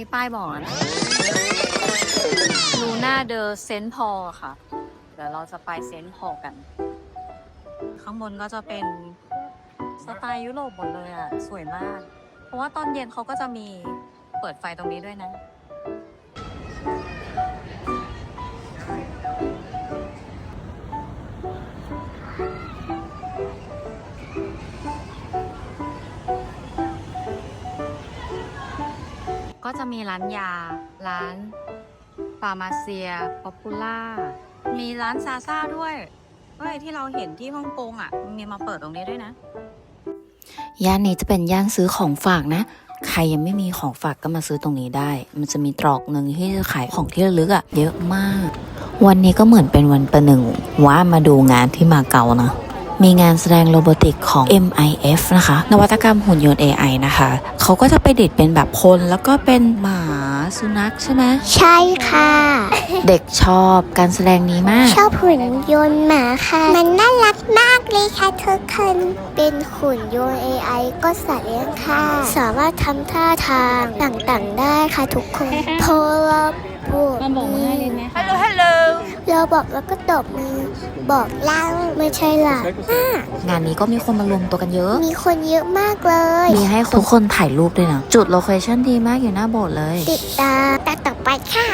มีป้ายบอกนะลูน่าเดอเซนต์พอค่ะ เดี๋ยวเราจะไปเซนต์พอกัน ข้างบนก็จะเป็นสไตล์ยุโรปหมดเลยอะ สวยมาก เพราะว่าตอนเย็นเขาก็จะมีเปิดไฟตรงนี้ด้วยนะ จะมีร้านยา ร้านฟาร์มาเซียป๊อปปูล่า มีร้านซาซ่าด้วยเฮ้ยที่เราเห็นที่ฮ่องกงอะ มีมาเปิดตรงนี้ด้วยนะ ย่านนี้จะเป็นย่านซื้อของฝากนะ ใครยังไม่มีของฝากก็มาซื้อตรงนี้ได้ มันจะมีตรอกหนึ่งที่จะขายของที่ระลึกอะเยอะมาก วันนี้ก็เหมือนเป็นวันประหนึ่งว่ามาดูงานที่มาเก๊านะ มีงานแสดงโรบอติกของ MIF นะคะ นวัตกรรมหุ่นยนต์ AI นะคะ เขาก็จะไปดิดเป็นแบบคนแล้วก็เป็นหมาสุนัขใช่ไหม ใช่ค่ะ เด็กชอบการแสดงนี้มาก ชอบหุ่นยนต์หมาค่ะ มันน่ารักมากเลยค่ะทุกคนเป็นหุ่นยนต์ AI ก็สัตว์เลี้ยงค่ะ สามารถทำท่าทางต่างๆ ได้ค่ะทุกคนพอเราบวกมันบอกมือให้ลินไหมฮัลโหลฮัลโหลเรา บอกแล้วก็ตบมือบอกเล่าไม่ใช่หล่ะอะงานนี้ก็มีคนมารวมตัวกันเยอะ มีคนเยอะมากเลย มีให้ทุกคนถ่ายรูปด้วยนะ จุดโลเคชั่นดีมากอยู่หน้าโบสถ์เลย ติดตามตอนต่อไปค่ะ